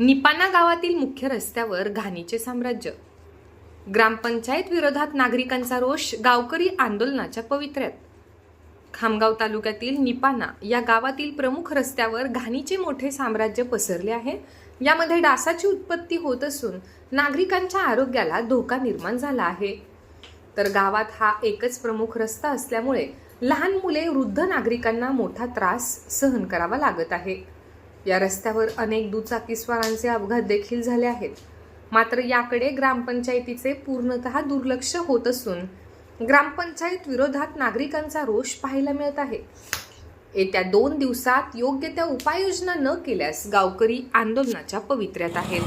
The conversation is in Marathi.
निपाना गावातील मुख्य रस्त्यावर घाणीचे साम्राज्य. ग्रामपंचायत विरोधात नागरिकांचा रोष गावकरी आंदोलनाच्या पवित्र्यात. खामगाव तालुक्यातील निपाणा या गावातील प्रमुख रस्त्यावर घाणीचे मोठे साम्राज्य पसरले आहे. यामध्ये डासाची उत्पत्ती होत असून नागरिकांच्या आरोग्याला धोका निर्माण झाला आहे. तर गावात हा एकच प्रमुख रस्ता असल्यामुळे लहान मुले वृद्ध नागरिकांना मोठा त्रास सहन करावा लागत आहे. या रस्त्यावर अनेक दुचाकीस्वारांचे अपघात देखील झाले आहेत. मात्र याकडे ग्रामपंचायतीचे पूर्णतः दुर्लक्ष होत असून ग्रामपंचायत विरोधात नागरिकांचा रोष पाहायला मिळत आहे. येत्या दोन दिवसात योग्य त्या उपाययोजना न केल्यास गावकरी आंदोलनाच्या पवित्र्यात आहेत.